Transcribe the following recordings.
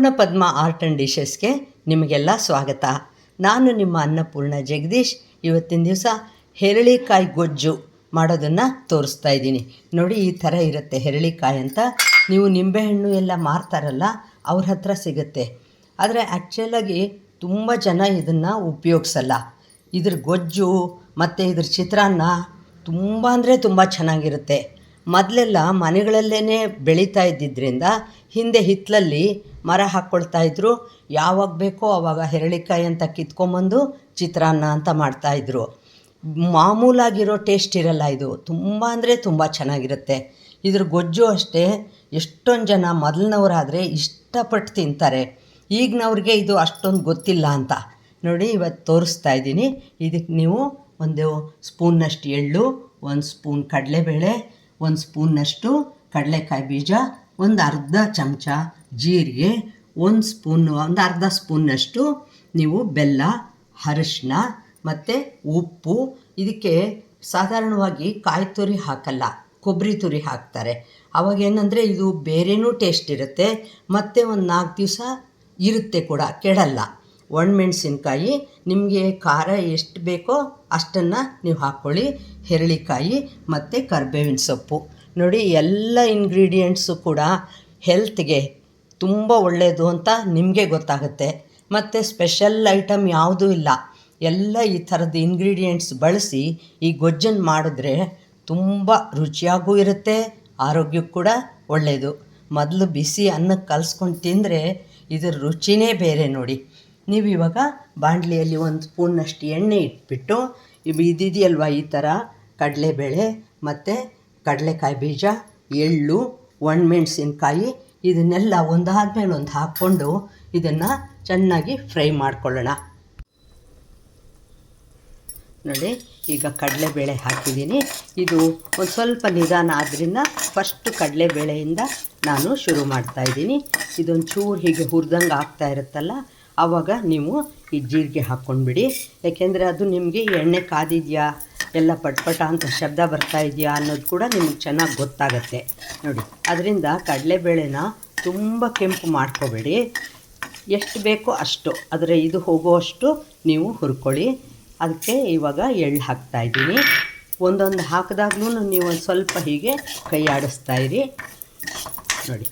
ಪೂರ್ಣ ಪದ್ಮ art and ಡಿಶಸ್ಗೆ ನಿಮಗೆಲ್ಲ ಸ್ವಾಗತ. ನಾನು ನಿಮ್ಮ ಅನ್ನಪೂರ್ಣ ಜಗದೀಶ್. ಇವತ್ತಿನ ದಿವಸ ಹೆರಳಿಕಾಯಿ ಗೊಜ್ಜು ಮಾಡೋದನ್ನು ತೋರಿಸ್ತಾ ಇದ್ದೀನಿ. ನೋಡಿ, ಈ ಥರ ಇರುತ್ತೆ ಹೆರಳಿಕಾಯಿ ಅಂತ. ನೀವು ನಿಂಬೆಹಣ್ಣು ಎಲ್ಲ ಮಾರ್ತಾರಲ್ಲ, ಅವ್ರ ಹತ್ರ ಸಿಗುತ್ತೆ. ಆದರೆ ಆ್ಯಕ್ಚುಲಾಗಿ ತುಂಬ ಜನ ಇದನ್ನು ಉಪಯೋಗಿಸಲ್ಲ. ಇದ್ರ ಗೊಜ್ಜು ಮತ್ತು ಇದ್ರ ಚಿತ್ರಾನ್ನ ತುಂಬ ಅಂದರೆ ತುಂಬ ಚೆನ್ನಾಗಿರುತ್ತೆ. ಮೊದಲೆಲ್ಲ ಮನೆಗಳಲ್ಲೇ ಬೆಳೀತಾ ಇದ್ದಿದ್ದರಿಂದ ಹಿಂದೆ ಹಿತ್ತಲಲ್ಲಿ ಮರ ಹಾಕ್ಕೊಳ್ತಾ ಇದ್ರು. ಯಾವಾಗ ಬೇಕೋ ಆವಾಗ ಹೆರಳಿಕಾಯಿ ಅಂತ ಕಿತ್ಕೊಂಬಂದು ಚಿತ್ರಾನ್ನ ಅಂತ ಮಾಡ್ತಾಯಿದ್ರು ಮಾಮೂಲಾಗಿರೋ ಟೇಸ್ಟ್ ಇರಲ್ಲ ಇದು. ತುಂಬ ಅಂದರೆ ತುಂಬ ಚೆನ್ನಾಗಿರುತ್ತೆ. ಇದ್ರ ಗೊಜ್ಜು ಅಷ್ಟೇ. ಎಷ್ಟೊಂದು ಜನ ಮೊದಲಿನವರಾದರೆ ಇಷ್ಟಪಟ್ಟು ತಿಂತಾರೆ. ಈಗಿನವ್ರಿಗೆ ಇದು ಅಷ್ಟೊಂದು ಗೊತ್ತಿಲ್ಲ ಅಂತ. ನೋಡಿ, ಇವತ್ತು ತೋರಿಸ್ತಾ ಇದ್ದೀನಿ. ಇದಕ್ಕೆ ನೀವು ಒಂದು ಸ್ಪೂನ್ನಷ್ಟು ಎಳ್ಳು, ಒಂದು ಸ್ಪೂನ್ ಕಡಲೆಬೇಳೆ ಒಂದು ಸ್ಪೂನ್ನಷ್ಟು ಕಡಲೆಕಾಯಿ ಬೀಜ, ಒಂದು ಅರ್ಧ ಚಮಚ ಜೀರಿಗೆ, ಒಂದು ಸ್ಪೂನು, ಒಂದು ಅರ್ಧ ಸ್ಪೂನ್ನಷ್ಟು ನೀವು ಬೆಲ್ಲ ಅರಿಶಿನ ಮತ್ತು ಉಪ್ಪು. ಇದಕ್ಕೆ ಸಾಧಾರಣವಾಗಿ ಕಾಯಿ ತುರಿ ಹಾಕಲ್ಲ ಕೊಬ್ಬರಿ ತುರಿ ಹಾಕ್ತಾರೆ. ಅವಾಗ ಏನಂದರೆ ಇದು ಬೇರೆನೂ ಟೇಸ್ಟ್ ಇರುತ್ತೆ, ಮತ್ತು ಒಂದು ನಾಲ್ಕು ದಿವಸ ಇರುತ್ತೆ ಕೂಡ, ಕೆಡಲ್ಲ. ಒಣಮೆಣ್ಸಿನ್ಕಾಯಿ, ನಿಮಗೆ ಖಾರ ಎಷ್ಟು ಬೇಕೋ ಅಷ್ಟನ್ನು ನೀವು ಹಾಕ್ಕೊಳ್ಳಿ ಹೆರಳಿಕಾಯಿ ಮತ್ತು ಕರ್ಬೇವಿನ ಸೊಪ್ಪು. ನೋಡಿ, ಎಲ್ಲ ಇಂಗ್ರೀಡಿಯೆಂಟ್ಸು ಕೂಡ ಹೆಲ್ತ್ಗೆ ತುಂಬ ಒಳ್ಳೆಯದು ಅಂತ ನಿಮಗೆ ಗೊತ್ತಾಗುತ್ತೆ. ಮತ್ತು ಸ್ಪೆಷಲ್ ಐಟಮ್ ಯಾವುದೂ ಇಲ್ಲ. ಎಲ್ಲ ಈ ಥರದ ಇಂಗ್ರೀಡಿಯೆಂಟ್ಸ್ ಬಳಸಿ ಈ ಗೊಜ್ಜನ್ನು ಮಾಡಿದ್ರೆ ತುಂಬ ರುಚಿಯಾಗೂ ಇರುತ್ತೆ, ಆರೋಗ್ಯಕ್ಕೂ ಕೂಡ ಒಳ್ಳೆಯದು ಮೊದಲು ಬಿಸಿ ಅನ್ನಕ್ಕೆ ಕಲಿಸ್ಕೊಂಡು ತಿಂದರೆ ಇದರ ರುಚಿನೇ ಬೇರೆ ನೋಡಿ. ನೀವು ಇವಾಗ ಬಾಣಲಿಯಲ್ಲಿ ಒಂದು ಸ್ಪೂನ್ನಷ್ಟು ಎಣ್ಣೆ ಇಟ್ಬಿಟ್ಟು ಇದಿದೆಯಲ್ವ ಈ ಥರ ಕಡಲೆಬೇಳೆ ಮತ್ತು ಕಡಲೆಕಾಯಿ ಬೀಜ, ಎಳ್ಳು, ಒಣಮೆಣ್ಸಿನ್ಕಾಯಿ ಇದನ್ನೆಲ್ಲ ಒಂದಾದ್ಮೇಲೆ ಒಂದು ಹಾಕ್ಕೊಂಡು ಇದನ್ನು ಚೆನ್ನಾಗಿ ಫ್ರೈ ಮಾಡ್ಕೊಳ್ಳೋಣ. ನೋಡಿ, ಈಗ ಕಡಲೆಬೇಳೆ ಹಾಕಿದ್ದೀನಿ. ಇದು ಒಂದು ಸ್ವಲ್ಪ ನಿಧಾನ ಆದ್ದರಿಂದ ಫಸ್ಟು ಕಡಲೆಬೇಳೆಯಿಂದ ನಾನು ಶುರು ಮಾಡ್ತಾಯಿದ್ದೀನಿ ಇದೊಂದು ಚೂರು ಹೀಗೆ ಹುರಿದಂಗೆ ಆಗ್ತಾ ಇರುತ್ತಲ್ಲ ಆವಾಗ ನೀವು ಈ ಜೀರಿಗೆ ಹಾಕ್ಕೊಂಡ್ಬಿಡಿ. ಯಾಕೆಂದರೆ ಅದು ನಿಮಗೆ ಎಣ್ಣೆ ಕಾದಿದೆಯಾ, ಎಲ್ಲ ಪಟ್ಪಟ ಅಂತ ಶಬ್ದ ಬರ್ತಾ ಇದೆಯಾ ಅನ್ನೋದು ಕೂಡ ನಿಮಗೆ ಚೆನ್ನಾಗಿ ಗೊತ್ತಾಗತ್ತೆ. ನೋಡಿ, ಅದರಿಂದ ಕಡಲೆಬೇಳೆನ ತುಂಬ ಕೆಂಪು ಮಾಡ್ಕೋಬೇಡಿ. ಎಷ್ಟು ಬೇಕೋ ಅಷ್ಟು, ಆದರೆ ಇದು ಹೋಗುವಷ್ಟು ನೀವು ಹುರ್ಕೊಳ್ಳಿ. ಅದಕ್ಕೆ ಇವಾಗ ಎಳ್ಳು ಹಾಕ್ತಾಯಿದ್ದೀನಿ ಒಂದೊಂದು ಹಾಕಿದಾಗ್ಲೂ ನೀವು ಒಂದು ಸ್ವಲ್ಪ ಹೀಗೆ ಕೈ ಆಡಿಸ್ತಾ ಇರಿ. ನೋಡಿ,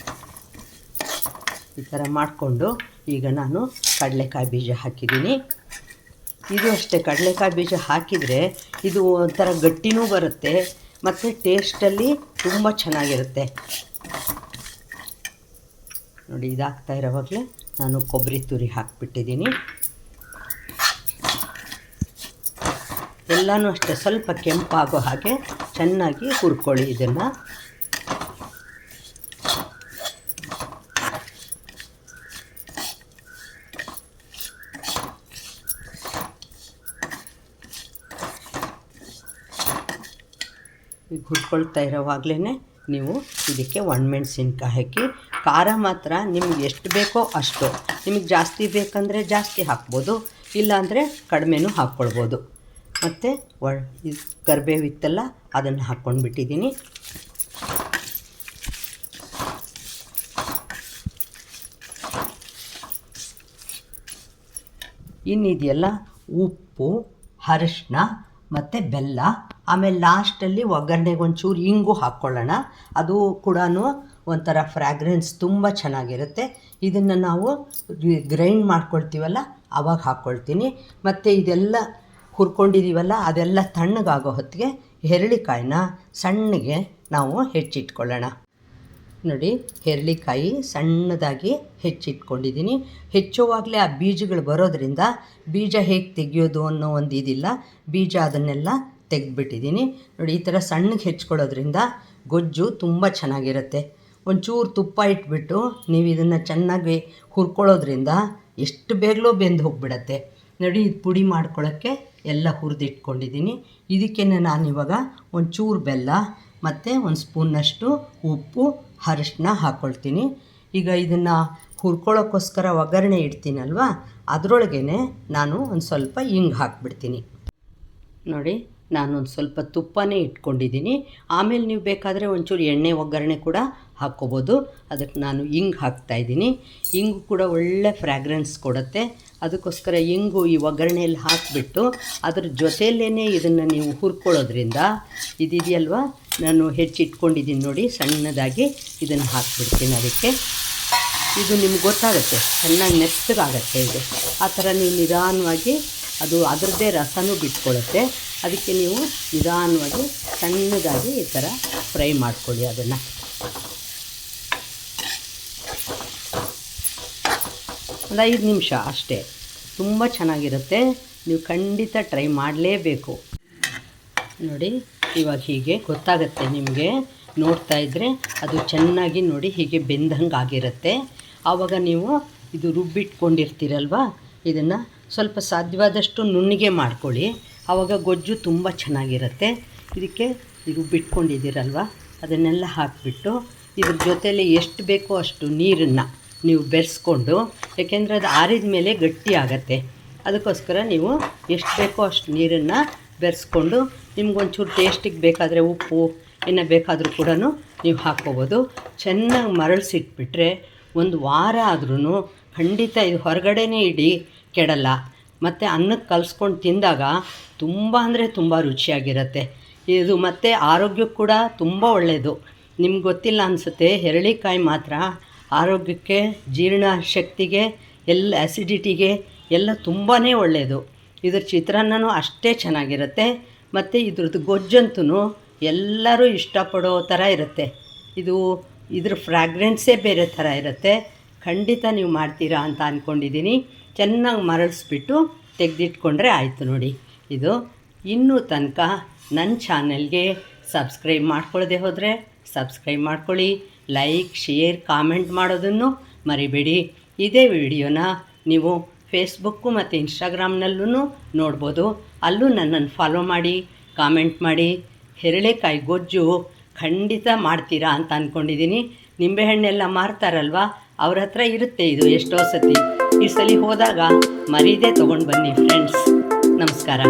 ಈ ಥರ ಮಾಡಿಕೊಂಡು ಈಗ ನಾನು ಕಡಲೆಕಾಯಿ ಬೀಜ ಹಾಕಿದ್ದೀನಿ. ಇದು ಅಷ್ಟೇ, ಕಡಲೆಕಾಯಿ ಬೀಜ ಹಾಕಿದರೆ ಇದು ಒಂಥರ ಗಟ್ಟಿನೂ ಬರುತ್ತೆ ಮತ್ತು ಟೇಸ್ಟಲ್ಲಿ ತುಂಬ ಚೆನ್ನಾಗಿರುತ್ತೆ. ನೋಡಿ, ಇದಾಗ್ತಾ ಇರೋವಾಗಲೇ ನಾನು ಕೊಬ್ಬರಿ ತುರಿ ಹಾಕಿಬಿಟ್ಟಿದ್ದೀನಿ. ಎಲ್ಲನೂ ಅಷ್ಟೇ, ಸ್ವಲ್ಪ ಕೆಂಪಾಗೋ ಹಾಗೆ ಚೆನ್ನಾಗಿ ಹುರ್ಕೊಳ್ಳಿ ಇದನ್ನು. ಈಗ ಹುರ್ಕೊಳ್ತಾ ಇರೋವಾಗಲೇ ನೀವು ಇದಕ್ಕೆ ಒಣಮೆಣ್ಸಿನ್ಕಾಯಿ ಹಾಕಿ, ಖಾರ ಮಾತ್ರ ನಿಮ್ಗೆ ಎಷ್ಟು ಬೇಕೋ ಅಷ್ಟು. ನಿಮಗೆ ಜಾಸ್ತಿ ಬೇಕಂದರೆ ಜಾಸ್ತಿ ಹಾಕ್ಬೋದು, ಇಲ್ಲಾಂದರೆ ಕಡಿಮೆನೂ ಹಾಕ್ಕೊಳ್ಬೋದು. ಮತ್ತು ಒ ಇದು ಇತ್ತಲ್ಲ ಅದನ್ನು ಹಾಕ್ಕೊಂಡು ಬಿಟ್ಟಿದ್ದೀನಿ ಇನ್ನಿದೆಯಲ್ಲ ಉಪ್ಪು ಅರಿಶಿನ ಮತ್ತು ಬೆಲ್ಲ, ಆಮೇಲೆ ಲಾಸ್ಟಲ್ಲಿ ಒಗ್ಗರಣೆಗೆ ಒಂಚೂರು ಇಂಗು ಹಾಕ್ಕೊಳ್ಳೋಣ ಅದು ಕೂಡ ಒಂಥರ ಫ್ರ್ಯಾಗ್ರೆನ್ಸ್ ತುಂಬ ಚೆನ್ನಾಗಿರುತ್ತೆ. ಇದನ್ನು ನಾವು ಗ್ರೈಂಡ್ ಮಾಡ್ಕೊಳ್ತೀವಲ್ಲ ಆವಾಗ ಹಾಕ್ಕೊಳ್ತೀನಿ ಮತ್ತು ಇದೆಲ್ಲ ಹುರ್ಕೊಂಡಿದ್ದೀವಲ್ಲ ಅದೆಲ್ಲ ತಣ್ಣಗಾಗೋ ಹೊತ್ತಿಗೆ ಹೆರಳಿಕಾಯಿನ ಸಣ್ಣಗೆ ನಾವು ಹೆಚ್ಚಿಟ್ಕೊಳ್ಳೋಣ. ನೋಡಿ ಹೆರಳಿಕಾಯಿ ಸಣ್ಣದಾಗಿ ಹೆಚ್ಚಿಟ್ಕೊಂಡಿದ್ದೀನಿ. ಹೆಚ್ಚುವಾಗಲೇ ಆ ಬೀಜಗಳು ಬರೋದರಿಂದ ಬೀಜ ಹೇಗೆ ತೆಗೆಯೋದು ಅನ್ನೋ ಒಂದು ಇದಿಲ್ಲ. ಬೀಜ ಅದನ್ನೆಲ್ಲ ತೆಗೆದ್ಬಿಟ್ಟಿದ್ದೀನಿ. ನೋಡಿ, ಈ ಥರ ಸಣ್ಣಗೆ ಹೆಚ್ಕೊಳ್ಳೋದ್ರಿಂದ ಗೊಜ್ಜು ತುಂಬ ಚೆನ್ನಾಗಿರುತ್ತೆ. ಒಂಚೂರು ತುಪ್ಪ ಇಟ್ಬಿಟ್ಟು ನೀವು ಇದನ್ನು ಚೆನ್ನಾಗಿ ಹುರ್ಕೊಳ್ಳೋದ್ರಿಂದ ಎಷ್ಟು ಬೇಗಲೋ ಬೆಂದು ಹೋಗಿಬಿಡತ್ತೆ. ನೋಡಿ, ಇದು ಪುಡಿ ಮಾಡ್ಕೊಳ್ಳೋಕ್ಕೆ ಎಲ್ಲ ಹುರಿದಿಟ್ಕೊಂಡಿದ್ದೀನಿ. ಇದಕ್ಕೆ ನಾನಿವಾಗ ಒಂಚೂರು ಬೆಲ್ಲ, ಮತ್ತು ಒಂದು ಸ್ಪೂನ್ನಷ್ಟು ಉಪ್ಪು ಅರಿಶಿನ ಹಾಕ್ಕೊಳ್ತೀನಿ ಈಗ ಇದನ್ನು ಹುರ್ಕೊಳ್ಳೋಕ್ಕೋಸ್ಕರ ಒಗ್ಗರಣೆ ಇಡ್ತೀನಲ್ವ? ಅದರೊಳಗೇ ನಾನು ಒಂದು ಸ್ವಲ್ಪ ಹಿಂಗೆ ಹಾಕ್ಬಿಡ್ತೀನಿ. ನೋಡಿ ನಾನೊಂದು ಸ್ವಲ್ಪ ತುಪ್ಪನೇ ಇಟ್ಕೊಂಡಿದ್ದೀನಿ. ಆಮೇಲೆ ನೀವು ಬೇಕಾದರೆ ಒಂಚೂರು ಎಣ್ಣೆ ಒಗ್ಗರಣೆ ಕೂಡ ಹಾಕ್ಕೋಬೋದು. ಅದಕ್ಕೆ ನಾನು ಹಿಂಗೆ ಹಾಕ್ತಾಯಿದ್ದೀನಿ ಹಿಂಗು ಕೂಡ ಒಳ್ಳೆ ಫ್ರ್ಯಾಗ್ರೆನ್ಸ್ ಕೊಡುತ್ತೆ. ಅದಕ್ಕೋಸ್ಕರ ಹಿಂಗು ಈ ಒಗ್ಗರಣೆಯಲ್ಲಿ ಹಾಕಿಬಿಟ್ಟು ಅದ್ರ ಜೊತೆಯಲ್ಲೇ ಇದನ್ನು ನೀವು ಹುರ್ಕೊಳ್ಳೋದ್ರಿಂದ, ಇದಿದೆಯಲ್ವ? ನಾನು ಹೆಚ್ಚಿಟ್ಕೊಂಡಿದ್ದೀನಿ ನೋಡಿ, ಸಣ್ಣದಾಗಿ ಇದನ್ನು ಹಾಕ್ಬಿಡ್ತೀನಿ ಅದಕ್ಕೆ. ಇದು ನಿಮ್ಗೆ ಗೊತ್ತಾಗುತ್ತೆ ಚೆನ್ನಾಗಿ ನೆಸ್ತಾಗತ್ತೆ ಇದು. ಆ ಥರ ನೀವು ನಿಧಾನವಾಗಿ ಅದು ಅದರದ್ದೇ ರಸನೂ ಬಿಟ್ಕೊಳ್ಳುತ್ತೆ ಅದಕ್ಕೆ ನೀವು ನಿಧಾನವಾಗಿ ಸಣ್ಣದಾಗಿ ಈ ಥರ ಫ್ರೈ ಮಾಡ್ಕೊಳ್ಳಿ ಅದನ್ನು. ಒಂದು ಐದು ನಿಮಿಷ ಅಷ್ಟೇ. ತುಂಬ ಚೆನ್ನಾಗಿರುತ್ತೆ. ನೀವು ಖಂಡಿತ ಟ್ರೈ ಮಾಡಲೇಬೇಕು. ನೋಡಿ. ಇವಾಗ ಹೀಗೆ ಗೊತ್ತಾಗುತ್ತೆ ನಿಮಗೆ. ನೋಡ್ತಾ ಇದ್ದರೆ ಅದು ಚೆನ್ನಾಗಿ ನೋಡಿ ಹೀಗೆ ಬೆಂದಂಗೆ ಆಗಿರುತ್ತೆ. ಆವಾಗ ನೀವು ಇದು ರುಬ್ಬಿಟ್ಕೊಂಡಿರ್ತೀರಲ್ವ? ಇದನ್ನು ಸ್ವಲ್ಪ ಸಾಧ್ಯವಾದಷ್ಟು ನುಣ್ಣಿಗೆ ಮಾಡ್ಕೊಳ್ಳಿ. ಆವಾಗ ಗೊಜ್ಜು ತುಂಬ ಚೆನ್ನಾಗಿರುತ್ತೆ. ಇದಕ್ಕೆ ರುಬ್ಬಿಟ್ಕೊಂಡಿದ್ದೀರಲ್ವ? ಅದನ್ನೆಲ್ಲ ಹಾಕಿಬಿಟ್ಟು ಇದ್ರ ಜೊತೆಯಲ್ಲಿ ಎಷ್ಟು ಬೇಕೋ ಅಷ್ಟು ನೀರನ್ನು ನೀವು ಬೆರೆಸ್ಕೊಂಡು, ಯಾಕೆಂದರೆ ಅದು ಆರಿದ ಮೇಲೆ ಗಟ್ಟಿ ಆಗತ್ತೆ. ಅದಕ್ಕೋಸ್ಕರ ನೀವು ಎಷ್ಟು ಬೇಕೋ ಅಷ್ಟು ನೀರನ್ನು ಬೆರೆಸ್ಕೊಂಡು ನಿಮ್ಗೊಂಚೂರು ಟೇಸ್ಟಿಗೆ ಬೇಕಾದರೆ ಉಪ್ಪು, ಇನ್ನು ಬೇಕಾದರೂ ಕೂಡ ನೀವು ಹಾಕ್ಕೋಬೋದು. ಚೆನ್ನಾಗಿ ಮರಳಿಸಿಟ್ಬಿಟ್ರೆ ಒಂದು ವಾರ ಆದ್ರೂ ಖಂಡಿತ ಇದು ಹೊರಗಡೆನೇ ಇಡಿ ಕೆಡಲ್ಲ. ಮತ್ತು ಅನ್ನಕ್ಕೆ ಕಲಿಸ್ಕೊಂಡು ತಿಂದಾಗ ತುಂಬ ಅಂದರೆ ತುಂಬ ರುಚಿಯಾಗಿರುತ್ತೆ. ಇದು ಮತ್ತು ಆರೋಗ್ಯಕ್ಕೆ ಕೂಡ ತುಂಬ ಒಳ್ಳೆಯದು ನಿಮ್ಗೆ ಗೊತ್ತಿಲ್ಲ ಅನಿಸುತ್ತೆ, ಹೆರಳಿಕಾಯಿ ಮಾತ್ರ ಆರೋಗ್ಯಕ್ಕೆ, ಜೀರ್ಣ ಶಕ್ತಿಗೆ, ಎಲ್ಲ ಆ್ಯಸಿಡಿಟಿಗೆ ಎಲ್ಲ ತುಂಬಾ ಒಳ್ಳೆಯದು ಇದ್ರ ಚಿತ್ರಾನ್ನನೂ ಅಷ್ಟೇ ಚೆನ್ನಾಗಿರುತ್ತೆ. ಮತ್ತು ಇದ್ರದ್ದು ಗೊಜ್ಜಂತೂ ಎಲ್ಲರೂ ಇಷ್ಟಪಡೋ ಥರ ಇರುತ್ತೆ. ಇದು ಇದ್ರ ಫ್ರ್ಯಾಗ್ರೆನ್ಸೇ ಬೇರೆ ಥರ ಇರುತ್ತೆ. ಖಂಡಿತ ನೀವು ಮಾಡ್ತೀರಾ ಅಂತ ಅಂದ್ಕೊಂಡಿದ್ದೀನಿ ಚೆನ್ನಾಗಿ ಮರಳಿಸ್ಬಿಟ್ಟು ತೆಗೆದಿಟ್ಕೊಂಡ್ರೆ ಆಯಿತು ನೋಡಿ. ಇದು ಇನ್ನೂ ತನಕ ನನ್ನ ಚಾನೆಲ್ಗೆ ಸಬ್ಸ್ಕ್ರೈಬ್ ಮಾಡ್ಕೊಳ್ಳದೆ ಹೋದರೆ ಸಬ್ಸ್ಕ್ರೈಬ್ ಮಾಡ್ಕೊಳ್ಳಿ. ಲೈಕ್, ಶೇರ್, ಕಾಮೆಂಟ್ ಮಾಡೋದನ್ನು ಮರಿಬೇಡಿ. ಇದೇ ವಿಡಿಯೋನ ನೀವು ಫೇಸ್ಬುಕ್ಕು ಮತ್ತು ಇನ್ಸ್ಟಾಗ್ರಾಮ್ನಲ್ಲೂ ನೋಡ್ಬೋದು. ಅಲ್ಲೂ ನನ್ನನ್ನು ಫಾಲೋ ಮಾಡಿ ಕಾಮೆಂಟ್ ಮಾಡಿ, ಹೆರಳೆಕಾಯಿ ಗೊಜ್ಜು ಖಂಡಿತ ಮಾಡ್ತೀರಾ ಅಂತ ಅಂದ್ಕೊಂಡಿದ್ದೀನಿ ನಿಂಬೆಹಣ್ಣೆಲ್ಲ ಮಾರ್ತಾರಲ್ವ? ಅವ್ರ ಹತ್ರ ಇರುತ್ತೆ ಇದು ಎಷ್ಟೋ ಸತಿ. ಈ ಸಲ ಹೋದಾಗ ಮರೀದೇ ತೊಗೊಂಡು ಬನ್ನಿ ಫ್ರೆಂಡ್ಸ್ ನಮಸ್ಕಾರ.